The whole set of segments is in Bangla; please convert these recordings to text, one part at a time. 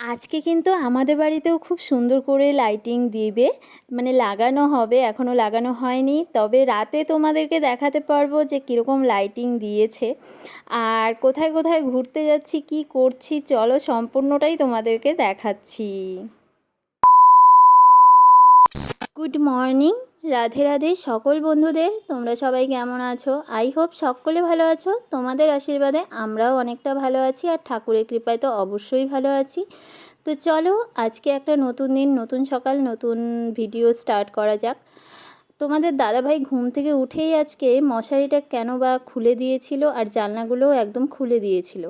আজকে কিন্তু আমাদের বাড়িতেও খুব সুন্দর করে লাইটিং দিবে। মানে লাগানো হবে এখনও লাগানো হয়নি। তবে রাতে তোমাদেরকে দেখাতে পারব যে কীরকম লাইটিং দিয়েছে। আর কোথায় কোথায় ঘুরতে যাচ্ছি, কি করছি, চলো সম্পূর্ণটাই তোমাদেরকে দেখাচ্ছি। গুড মর্নিং রাধে রাধে সকল বন্ধুদের, তোমরা সবাই কেমন আছো? আই হোপ সকলে ভালো আছো। তোমাদের আশীর্বাদে আমরাও অনেকটা ভালো আছি আর ঠাকুরের কৃপায় তো অবশ্যই ভালো আছি। তো চলো, আজকে একটা নতুন দিন, নতুন সকাল, নতুন ভিডিও স্টার্ট করা যাক। তোমাদের দাদাভাই ঘুম থেকে উঠেই আজকে মশারিটা কেন বা খুলে দিয়েছিল আর জানলাগুলোও একদম খুলে দিয়েছিল।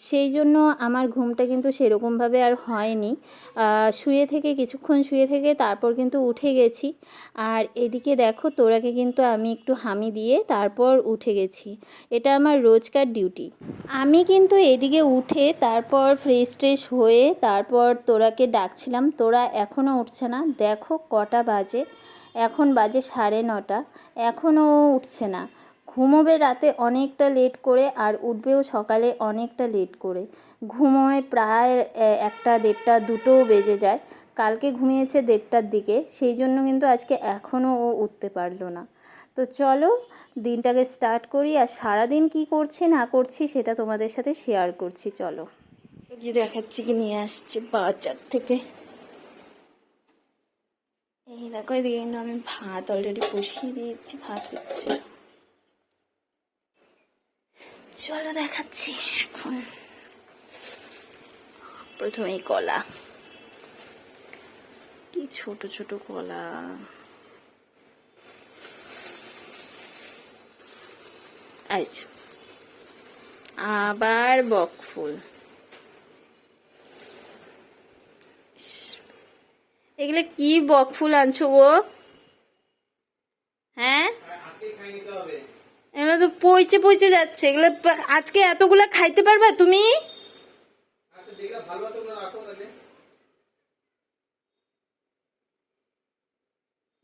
সেই জন্য আমার ঘুমটা কিন্তু সেরকমভাবে আর হয়নি। শুয়ে থেকে, কিছুক্ষণ শুয়ে থেকে তারপর কিন্তু উঠে গেছি। আর এদিকে দেখো, তোরাকে কিন্তু আমি একটু হামি দিয়ে তারপর উঠে গেছি। এটা আমার রোজকার ডিউটি। আমি কিন্তু এদিকে উঠে তারপর ফ্রেশ ট্রেশ হয়ে তারপর তোরাকে ডাকছিলাম। তোরা এখনও উঠছে না। দেখো, কটা বাজে। এখন বাজে সাড়ে নটা। এখনও উঠছে না। ঘুমোবে রাতে অনেকটা লেট করে আর উঠবেও সকালে অনেকটা লেট করে। ঘুমোয় প্রায় একটা দেড়টা, দুটোও বেজে যায়। কালকে ঘুমিয়েছে দেড়টার দিকে, সেই জন্য কিন্তু আজকে এখনও ও উঠতে পারল না। তো চলো, দিনটাকে স্টার্ট করি আর সারাদিন কি করছি, না করছি সেটা তোমাদের সাথে শেয়ার করছি, চলো। কি দেখাচ্ছি কি নিয়ে আসছে বাজার থেকে। এই দেখো, এদিকে কিন্তু আমি ভাত অলরেডি বসিয়ে দিয়েছি, ভাত হচ্ছে। চলো দেখাচ্ছি এখন। প্রথমেই কলা। কি ছোট ছোট কলা। আচ্ছা আবার বকফুল এগুলো কি বকফুল আনছো গো? হ্যাঁ? এগুলো তো পচে পচে যাচ্ছে। এগুলো আজকে এতগুলো খাইতে পারবা তুমি?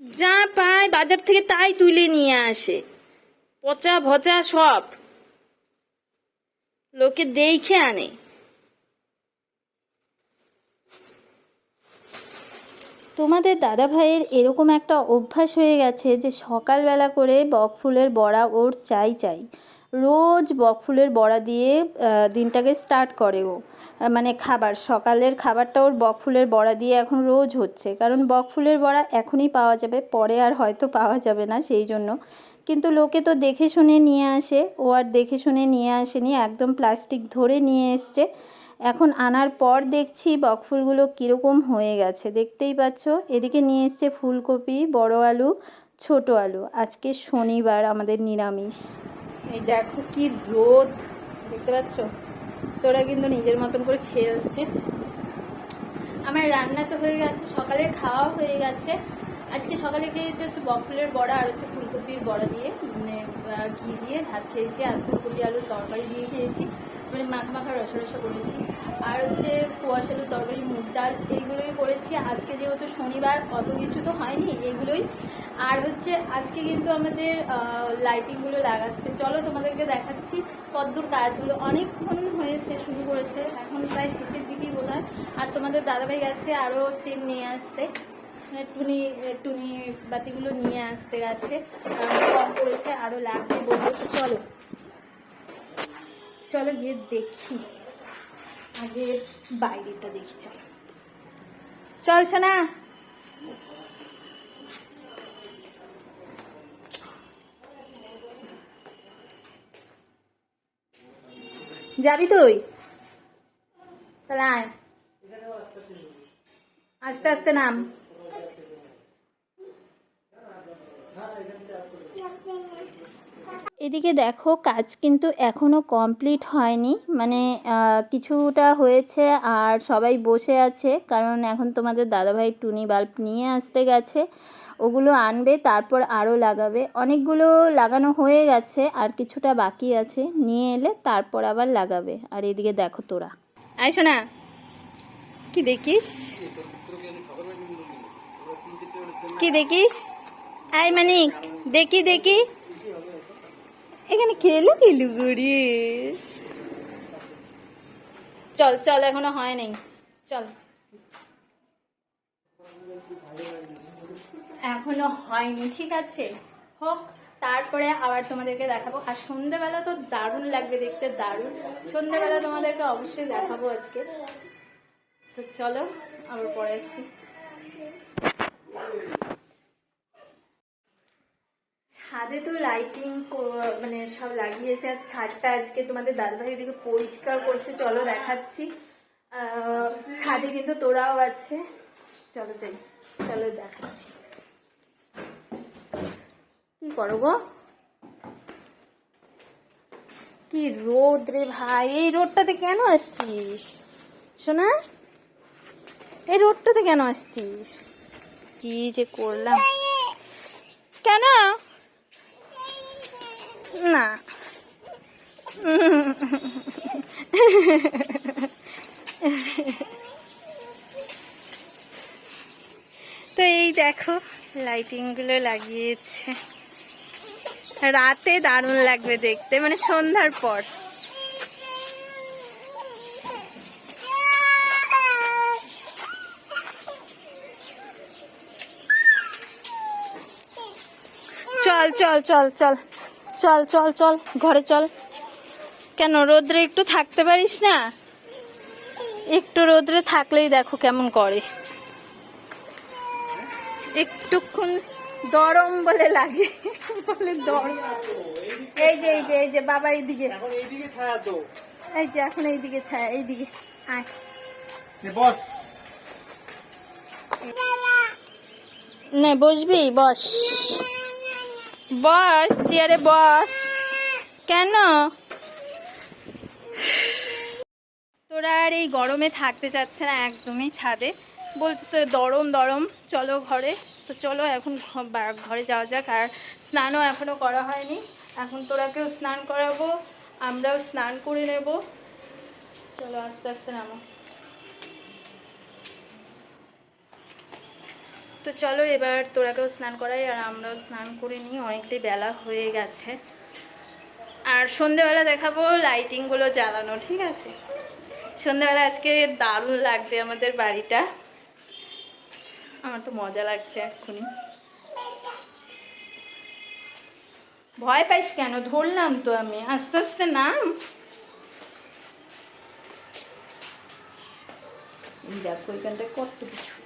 যা পায় বাজার থেকে তাই তুলে নিয়ে আসে। পচা ভচা সব। লোকে দেখে আনে। তোমাদের দাদা ভাইয়ের এরকম একটা অভ্যাস হয়ে গেছে যে সকালবেলা করে বকফুলের বড়া ওর চাই চাই। রোজ বকফুলের বড়া দিয়ে দিনটাকে স্টার্ট করে ও। মানে খাবার, সকালের খাবারটা ওর বকফুলের বড়া দিয়ে এখন রোজ হচ্ছে। কারণ বকফুলের বড়া এখনই পাওয়া যাবে, পরে আর হয়তো পাওয়া যাবে না সেই জন্য। কিন্তু লোকে তো দেখে শুনে নিয়ে আসে, ও আর দেখে শুনে নিয়ে আসেনি, একদম প্লাস্টিক ধরে নিয়ে এসছে। এখন আনার পর দেখছি বকফুলগুলো কীরকম হয়ে গেছে। দেখতেই পাচ্ছ, এদিকে নিয়ে এসছে ফুলকপি, বড় আলু, ছোট আলু। আজকে শনিবার, আমাদের নিরামিষ। এই দেখো কি রোদ, দেখতে পাচ্ছ? তোরা কিন্তু নিজের মতন করে খেলছে। আমার রান্না তো হয়ে গেছে সকালে খাওয়া হয়ে গেছে। আজকে সকালে খেয়েছি হচ্ছে বকফুলের বড়া আর হচ্ছে ফুলকপির বড়া দিয়ে। মানে ঘি দিয়ে ভাত খেয়েছি আর ফুলকপি আলুর তরকারি দিয়ে খেয়েছি। মানে মাখা মাখা রসা রসা করেছি। আর হচ্ছে কোয়াশ আলুর তরকারি, মুগ ডাল এইগুলোই করেছি। আজকে যেহেতু শনিবার, অত কিছু তো হয়নি এগুলোই। আর হচ্ছে আজকে কিন্তু আমাদের লাইটিংগুলো লাগাচ্ছে। চলো তোমাদেরকে দেখাচ্ছি কদ্দূর কাজগুলো অনেকক্ষণ হয়েছে, শুরু করেছে। এখন প্রায় শেষের দিকেই বোধ হয় আর তোমাদের দাদাভাই গেছে আরও চেন নিয়ে আসতে। টুনি টুনি বাতিগুলো নিয়ে আসতে গেছে। কম করেছে আরও লাগবে বলব চলো। চলো গিয়ে দেখি। আগে বাইরেটা দেখি, চলো। চল শোনা যাবি তুই? তাহলে আয়। আস্তে আস্তে নাম। এদিকে দেখো কাজ কিন্তু এখনও কমপ্লিট হয়নি। মানে কিছুটা হয়েছে আর সবাই বসে আছে। কারণ এখন তোমাদের দাদাভাই টুনি বাল্ব নিয়ে আসতে গেছে। ওগুলো আনবে, তারপর আরও লাগাবে। অনেকগুলো লাগানো হয়ে গেছে আর কিছুটা বাকি আছে। নিয়ে এলে তারপর আবার লাগাবে। আর এদিকে দেখো তোরা। আইসো না কি দেখিস? কি দেখিস? আই মানিক। দেখি দেখি। এখানে খেলো খেলু করিস চল চল, এখনও হয় নাই। চল। এখনও হয়নি, ঠিক আছে। হোক, তারপরে আবার তোমাদেরকে দেখাবো। আর সন্ধেবেলা তো দারুণ লাগবে দেখতে, দারুণ। সন্ধেবেলা তোমাদেরকে অবশ্যই দেখাবো আজকে। তো চলো, আবার পরে আসছি। ছাদে তো লাইটিং মানে সব লাগিয়েছে আর ছাদটা আজকে তোমাদের দাদাভাই ওদিকে পরিষ্কার করছে, চলো দেখাচ্ছি। ছাদে কিন্তু তোরাও আছে। চলো যাই, চলো দেখাচ্ছি। কি করো গো? কি রোদ রে ভাই, এই রোডটাতে কেন আসছিস? শোনা? এই রোডটাতে কেন আসছিস? কি যে করলাম। কেন? না। তো এই দেখো লাইটিংগুলো লাগিয়েছে। রাতে দারুণ লাগবে দেখতে মানে সন্ধ্যার পর। চল চল চল চল। চল চল চল ঘরে চল। কেন রোদ্রে একটু থাকতে পারিস না? একটু রোদ্রে থাকলেই দেখো কেমন করে। একটুক্ষণ দরম বলে লাগে বলে দরম। এই যে এই যে এই যে বাবা এইদিকে। এই যে এখন এইদিকে ছায়া এইদিকে। আয়। বস। নে বসবি? বস। বস, চেয়ারে বস। কেন? তোরা আর এই গরমে থাকতে চাচ্ছে না একদমই ছাদে। বলতেছে, দরম দরম, চলো ঘরে। তো চলো এখন ঘরে যাওয়া যাক। আর স্নানও এখনও করা হয়নি। এখন তোরাকেও স্নান করাবো, আমরাও স্নান করে নেব। চলো আস্তে আস্তে নামো। তো চলো এবার তোরাকেও স্নান করাই আর আমরাও স্নান করে নিই, অনেকটাই বেলা হয়ে গেছে। আর সন্ধেবেলা দেখাবো লাইটিংগুলো জ্বালানো, ঠিক আছে? সন্ধেবেলা আজকে দারুণ লাগবে আমাদের বাড়িটা। আমার তো মজা লাগছে এক্ষুনি। ভয় পাইস কেন? ধরলাম তো আমি। আস্তে আস্তে নাম। দেখো, এখানটায় কত কিছু।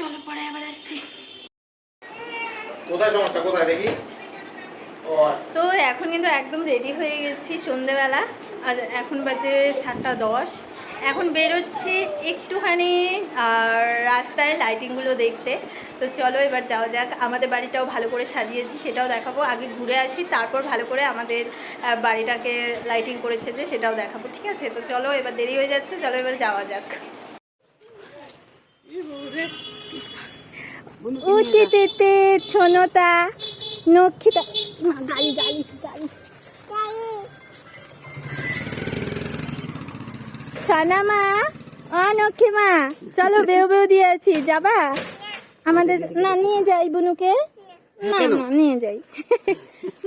চলো পরে আবার আসছি। কোথায় সমস্যা? কোথায়? দেখি। আচ্ছা। তো এখন কিন্তু একদম রেডি হয়ে গেছি সন্ধেবেলা। আর এখন বাজে সাতটা দশ। এখন বেরোচ্ছি একটুখানি আর রাস্তায় লাইটিংগুলো দেখতে। তো চলো এবার যাওয়া যাক। আমাদের বাড়িটাও ভালো করে সাজিয়েছি সেটাও দেখাবো। আগে ঘুরে আসি তারপর ভালো করে আমাদের বাড়িটাকে লাইটিং করেছে যে সেটাও দেখাবো ঠিক আছে? তো চলো এবার দেরি হয়ে যাচ্ছে চলো এবার যাওয়া যাক। উঠে তেতে ছোনতা নক্ষিতা গাড়ি গাড়ি গাড়ি। সানামা ও নক্ষী মা চলো বেউ বেউ দিয়ে আছি যাবা? আমাদের না নিয়ে যাই বুনুকে। না না নিয়ে যাই।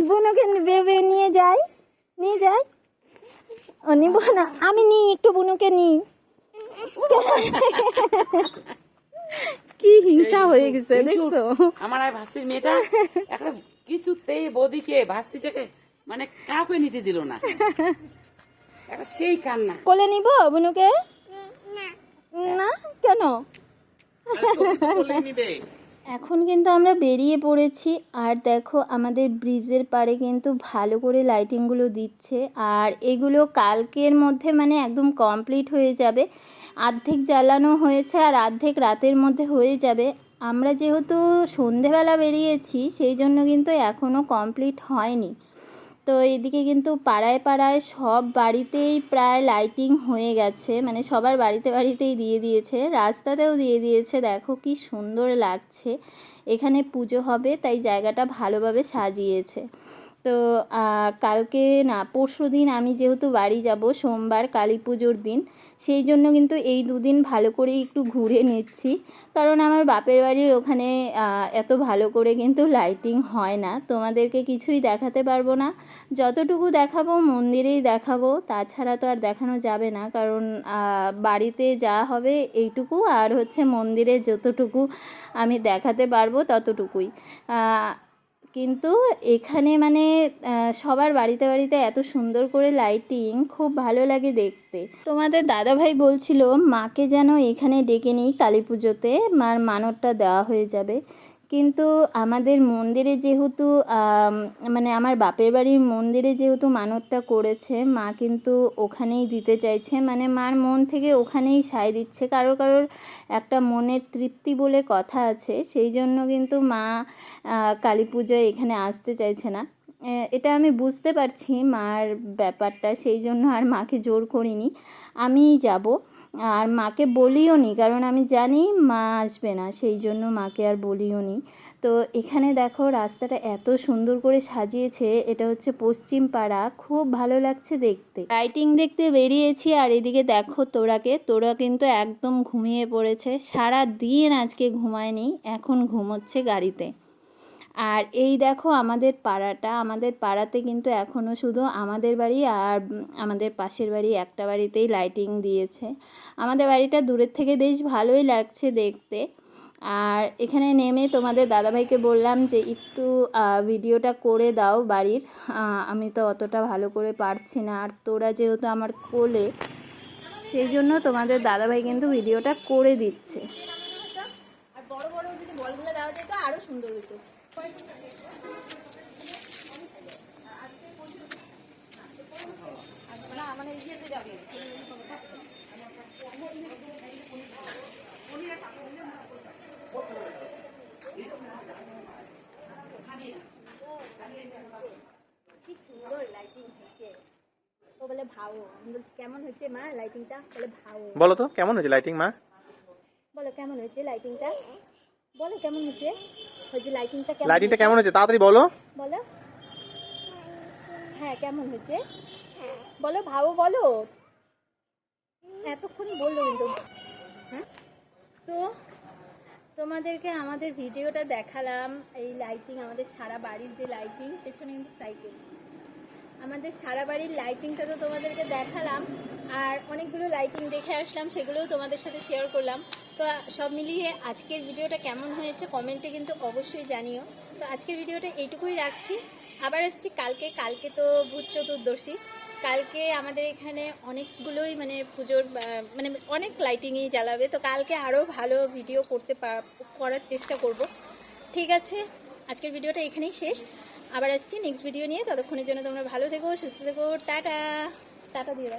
বুনুকে বেউ বেউ নিয়ে যাই নিয়ে যাই। ও নিব না আমি নিই একটু বুনুকে নিই। কি হিংসা হয়ে গেছে দেখছ? আমার আর ভাস্তির মেয়েটা একটা কিছুতেই বদিকে ভাস্তিটাকে মানে কাপে নিতে দিল না। একটা সেই কান্না। কোলে নিব বুনুকে? না। কেন? কোলে নিবে। এখন কিন্তু আমরা বেরিয়ে পড়েছি আর দেখো আমাদের ব্রিজের পাড়ে কিন্তু ভালো করে লাইটিংগুলো দিচ্ছে আর এগুলো কালকের মধ্যে মানে একদম কমপ্লিট হয়ে যাবে। আর্ধেক জ্বালানো হয়েছে আর আর্ধেক রাতের মধ্যে হয়ে যাবে। আমরা যেহেতু সন্ধেবেলা বেরিয়েছি, সেই জন্য কিন্তু এখনও কমপ্লিট হয়নি। তো এদিকে কিন্তু পাড়ায় পাড়ায় সব বাড়িতেই প্রায় লাইটিং হয়ে গেছে। মানে সবার বাড়িতে বাড়িতেই দিয়ে দিয়েছে। রাস্তাতেও দিয়ে দিয়েছে। দেখো কি সুন্দর লাগছে। এখানে পুজো হবে, তাই জায়গাটা ভালোভাবে সাজিয়েছে। তো কালকে না, পরশু দিন আমি যেহেতু বাড়ি যাব, সোমবার কালী পুজোর দিন, সেই জন্য কিন্তু এই দুদিন ভালো করে একটু ঘুরে নিচ্ছি। কারণ আমার বাপের বাড়ির ওখানে এত ভালো করে কিন্তু লাইটিং হয় না। তোমাদেরকে কিছুই দেখাতে পারব না। যতটুকু দেখাবো, মন্দিরেই দেখাবো। তাছাড়া তো আর দেখানো যাবে না। কারণ বাড়িতে যা হবে এইটুকু, আর হচ্ছে মন্দিরে যতটুকু আমি দেখাতে পারব, ততটুকুই। কিন্তু এখানে মানে সবার বাড়িতে বাড়িতে এত সুন্দর করে লাইটিং খুব ভালো লাগে দেখতে। তোমাদের দাদাভাই বলছিল, মাকে যেন এখানে ডেকে নিই কালী পুজোতে, মার মানরটা দেওয়া হয়ে যাবে। কিন্তু আমাদের মন্দিরে যেহেতু মানে আমার বাপের বাড়ির মন্দিরে যেহেতু মানতটা করেছে, মা কিন্তু ওখানেই দিতে চাইছে। মানে মার মন থেকে ওখানেই সায় দিচ্ছে। কারোর কারোর একটা মনের তৃপ্তি বলে কথা আছে। সেই জন্য কিন্তু মা কালী পুজোয় এখানে আসতে চাইছে না। এটা আমি বুঝতে পারছি মার ব্যাপারটা। সেই জন্য আর মাকে জোর করিনি। আমিই যাব। আর মাকে বলিও নি, কারণ আমি জানি মা আসবে না, সেই জন্য মাকে আর বলিও নি। তো এখানে দেখো রাস্তাটা এত সুন্দর করে সাজিয়েছে, এটা হচ্ছে পশ্চিম পাড়া, খুব ভালো লাগছে দেখতে। লাইটিং দেখতে বেরিয়েছি আর এদিকে দেখো তোরাকে, তোরা কিন্তু একদম ঘুমিয়ে পড়েছে সারা দিন আজকে ঘুমায়নি, এখন ঘুমোচ্ছে গাড়িতে। আর এই দেখো আমাদের পাড়াটা, আমাদের পাড়াতে কিন্তু এখনও শুধু আমাদের বাড়ি আর আমাদের পাশের বাড়ি একটা বাড়িতেই লাইটিং দিয়েছে। আমাদের বাড়িটা দূরের থেকে বেশ ভালোই লাগছে দেখতে। আর এখানে নেমে তোমাদের দাদাভাইকে বললাম যে একটু ভিডিওটা করে দাও বাড়ির। আমি তো অতটা ভালো করে পারছি না। আর তোরা যেহেতু আমার কোলে, সেই জন্য তোমাদের দাদাভাই কিন্তু ভিডিওটা করে দিচ্ছে। আর আরও সুন্দর হতো। কি সুন্দর লাইটিং হয়েছে। ও বলে ভাও। আমি বলছি কেমন হয়েছে মা লাইটিংটা বলে ভাও। বলো তো কেমন হয়েছে লাইটিং মা? বলো কেমন হয়েছে লাইটিংটা বলো কেমন হয়েছে? হয়েছে? লাইটিংটা কেমন লাইটিংটা কেমন হয়েছে? তাড়াতাড়ি বলো। বলো। হ্যাঁ কেমন হয়েছে? বলো ভাবো বলো। এতক্ষণ বলল কিন্তু। হ্যাঁ? তো তোমাদেরকে আমাদের ভিডিওটা দেখালাম এই লাইটিং আমাদের সারা বাড়ির যে লাইটিং পেছনে কিন্তু সাইকেল আমাদের সারা বাড়ির লাইটিংটা তো তোমাদেরকে দেখালাম। আর অনেকগুলো লাইটিং দেখে আসলাম, সেগুলোও তোমাদের সাথে শেয়ার করলাম। তো সব মিলিয়ে আজকের ভিডিওটা কেমন হয়েছে কমেন্টে কিন্তু অবশ্যই জানিও। তো আজকের ভিডিওটা এইটুকুই রাখছি। আবার আসছি কালকে কালকে তো ভূত চতুর্দশী। কালকে আমাদের এখানে অনেকগুলোই মানে পুজোর মানে অনেক লাইটিংই জ্বালাবে। তো কালকে আরও ভালো ভিডিও করতে করার চেষ্টা করব। ঠিক আছে, আজকের ভিডিওটা এখানেই শেষ। আবার আসছি নেক্সট ভিডিও নিয়ে। ততক্ষণের জন্য তোমরা ভালো থেকো, সুস্থ থেকো। টাটা। টাটা দিয়ে